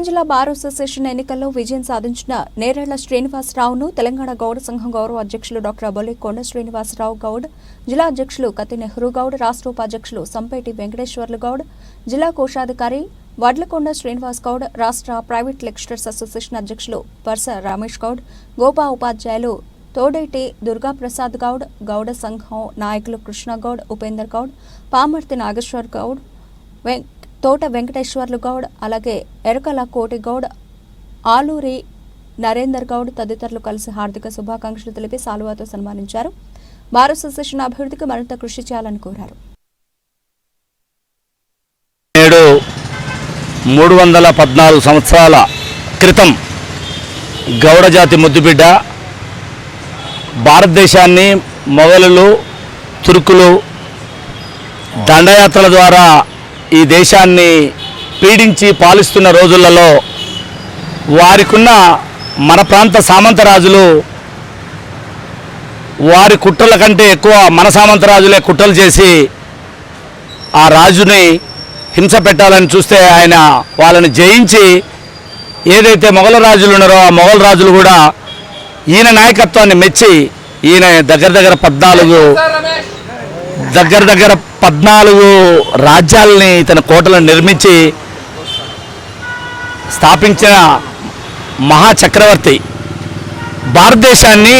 ఖమ్మం జిల్లా bar association ఎన్నికల్లో విజయం సాధించిన నేరేళ్ళ శ్రీనివాసరావును తెలంగాణ గౌడ సంఘం గౌరవ అధ్యక్షులు డాక్టర్ అబోలే కొండ శ్రీనివాసరావు గౌడ్ జిల్లా అధ్యక్షులు కత్తి నెహ్రూ గౌడ్ రాష్ట్ర ఉపాధ్యక్షులు సంపేటి వెంకటేశ్వర్లు గౌడ్ జిల్లా కోశాధికారి వడ్లకొండ శ్రీనివాస్ గౌడ్ రాష్ట్ర ప్రైవేట్ లెక్చరర్స్ అసోసియేషన్ అధ్యక్షులు పర్స రమేష్ గౌడ్ గోపా ఉపాధ్యాయులు తోడేటి దుర్గాప్రసాద్ గౌడ్ గౌడ సంఘం నాయకులు కృష్ణగౌడ్ ఉపేందర్ గౌడ్ పామర్తి నాగేశ్వర్ గౌడ్ వెం- తోట వెంకటేశ్వర్లు గౌడ్ అలాగే ఎరకల కోటి గౌడ్ ఆలూరి నరేందర్ గౌడ్ తదితరులు కలిసి హార్దిక శుభాకాంక్షలు తెలిపి సాలువాతో సన్మానించారు. బార్ అసోసియేషన్ అభివృద్ధికి మరింత కృషి చేయాలని కోరారు. నేడు మూడు వందల పద్నాలుగు సంవత్సరాల క్రితం గౌడజాతి ముద్దుబిడ్డ భారతదేశాన్ని మొఘలులు తుర్కులు దండయాత్రల ద్వారా ఈ దేశాన్ని పీడించి పాలిస్తున్న రోజులలో వారికున్న మన ప్రాంత సామంతరాజులు వారి కుట్రల కంటే ఎక్కువ మన సామంతరాజులే కుట్రలు చేసి ఆ రాజుని హింస పెట్టాలని చూస్తే ఆయన వాళ్ళని జయించి ఏదైతే మొఘల రాజులు ఉన్నారో ఆ మొఘల రాజులు కూడా ఈయన నాయకత్వాన్ని మెచ్చి ఈయన దగ్గర దగ్గర పద్నాలుగు దగ్గర దగ్గర పద్నాలుగు రాజ్యాలని తన కోటలను నిర్మించి స్థాపించిన మహా చక్రవర్తి భారతదేశాన్ని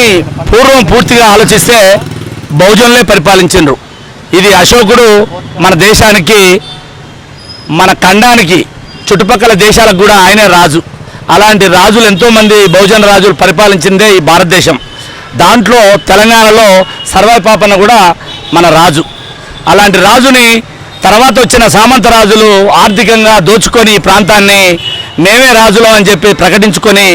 పూర్వం పూర్తిగా ఆలోచిస్తే బహుజనులే పరిపాలించిండ్రు. ఇది అశోకుడు మన దేశానికి మన ఖండానికి చుట్టుపక్కల దేశాలకు కూడా ఆయనే రాజు. అలాంటి రాజులు ఎంతోమంది బహుజన రాజులు పరిపాలించిందే ఈ భారతదేశం. దాంట్లో తెలంగాణలో సర్వాయి పాపన్న కూడా మన రాజు. అలాంటి రాజుని తర్వాత వచ్చిన సామంత రాజులు ఆర్థికంగా దోచుకొని ఈ ప్రాంతాన్ని మేమే రాజులు అని చెప్పి ప్రకటించుకొని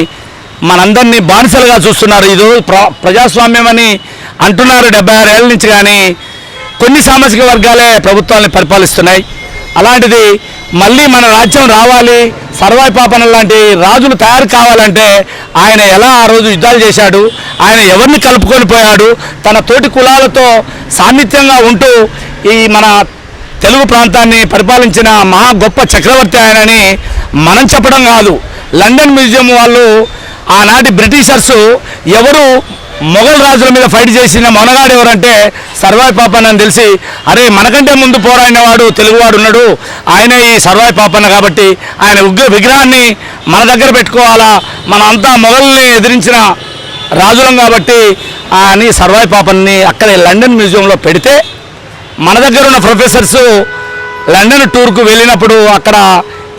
మనందరినీ బానిసలుగా చూస్తున్నారు. ఇది ప్ర ప్రజాస్వామ్యం అని అంటున్నారు డెబ్బై ఆరు ఏళ్ళ నుంచి కానీ కొన్ని సామాజిక వర్గాలే ప్రభుత్వాన్ని పరిపాలిస్తున్నాయి. అలాంటిది మళ్ళీ మన రాజ్యం రావాలి సర్వాయి పాపన లాంటి రాజులు తయారు కావాలంటే ఆయన ఎలా ఆ రోజు యుద్ధాలు చేశాడు ఆయన ఎవరిని కలుపుకొని పోయాడు తన తోటి కులాలతో సాన్నిధ్యంగా ఉంటూ ఈ మన తెలుగు ప్రాంతాన్ని పరిపాలించిన మహా గొప్ప చక్రవర్తి ఆయనని మనం చెప్పడం కాదు. లండన్ మ్యూజియం వాళ్ళు ఆనాటి బ్రిటిషర్స్ ఎవరు మొఘల్ రాజుల మీద ఫైట్ చేసిన మొనగాడు ఎవరంటే సర్వాయి పాపన్న అని తెలిసి అరే మనకంటే ముందు పోరాడిన వాడు తెలుగువాడు ఉన్నాడు. ఆయనే ఈ సర్వాయి పాపన్న కాబట్టి ఆయన ఉగ్ర విగ్రహాన్ని మన దగ్గర పెట్టుకోవాలా? మన అంతా మొఘల్ని ఎదిరించిన రాజులం కాబట్టి అని సర్వాయి పాపన్ని అక్కడే లండన్ మ్యూజియంలో పెడితే మన దగ్గర ఉన్న ప్రొఫెసర్సు లండన్ టూర్కు వెళ్ళినప్పుడు అక్కడ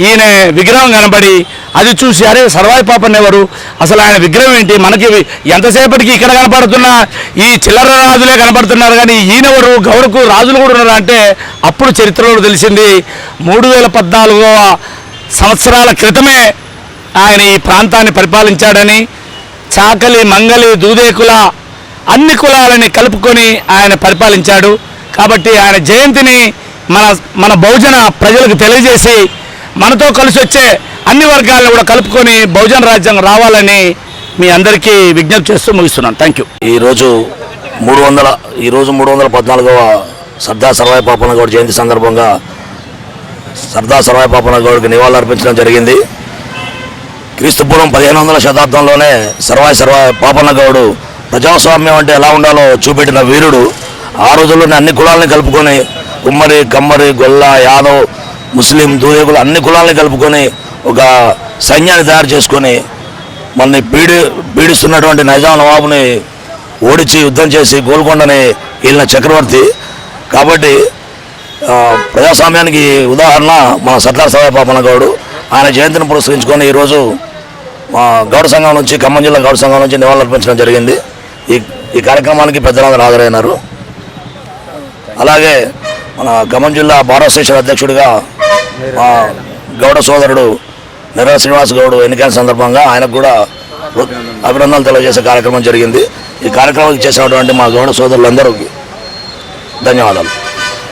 ఈయన విగ్రహం కనబడి అది చూసి అరే సర్వాయి పాపన్ ఎవరు? అసలు ఆయన విగ్రహం ఏంటి? మనకి ఎంతసేపటికి ఇక్కడ కనపడుతున్న ఈ చిల్లర రాజులే కనపడుతున్నారు కానీ ఈయనెవరు? గౌరకు రాజులు కూడా ఉన్నారు? అంటే అప్పుడు చరిత్రలో తెలిసింది మూడు వేల పద్నాలుగవ సంవత్సరాల క్రితమే ఆయన ఈ ప్రాంతాన్ని పరిపాలించాడని చాకలి మంగలి దూదేకుల అన్ని కులాలని కలుపుకొని ఆయన పరిపాలించాడు. కాబట్టి ఆయన జయంతిని మన మన బహుజన ప్రజలకు తెలియజేసి మనతో కలిసి వచ్చే అన్ని వర్గాలను కూడా కలుపుకొని బహుజన రాజ్యాంగం రావాలని మీ అందరికీ విజ్ఞప్తి చేస్తూ ముగిస్తున్నాను. థ్యాంక్ యూ ఈరోజు మూడు వందల ఈరోజు మూడు వందల పద్నాలుగవ సర్దార్ సర్వాయి పాపన్న గౌడ్ జయంతి సందర్భంగా సర్దార్ సర్వాయి పాపన్న గౌడ్కి నివాళులు అర్పించడం జరిగింది. క్రీస్తుపూర్వం పదిహేను వందల శతాబ్దంలోనే సర్వాయి సర్వాయి పాపన్న గౌడు ప్రజాస్వామ్యం అంటే ఎలా ఉండాలో చూపెట్టిన వీరుడు. ఆ రోజుల్లోనే అన్ని కులాలని కలుపుకొని కుమ్మరి కమ్మరి గొల్ల యాదవ్ ముస్లిం దూరేకులు అన్ని కులాలను కలుపుకొని ఒక సైన్యాన్ని తయారు చేసుకొని మనని పీడి పీడిస్తున్నటువంటి నైజాం నవాబుని ఓడించి యుద్ధం చేసి గోల్కొండని వెళ్ళిన చక్రవర్తి. కాబట్టి ప్రజాస్వామ్యానికి ఉదాహరణ మన సర్దార్ సభా పాపన గౌడు. ఆయన జయంతిని పురస్కరించుకొని ఈరోజు మా గౌడ సంఘం నుంచి ఖమ్మం జిల్లా గౌడ సంఘం నుంచి నివాళులర్పించడం జరిగింది. ఈ ఈ కార్యక్రమానికి పెద్దలందరూ హాజరైనారు. అలాగే మన ఖమ్మం జిల్లా భారత అధ్యక్షుడిగా మా గౌడ సోదరుడు నిర్మల శ్రీనివాస్ గౌడ్ ఎన్నికల సందర్భంగా ఆయనకు కూడా అభినందనలు తెలియజేసే కార్యక్రమం జరిగింది. ఈ కార్యక్రమానికి చేసినటువంటి మా గౌడ సోదరులందరికీ ధన్యవాదాలు.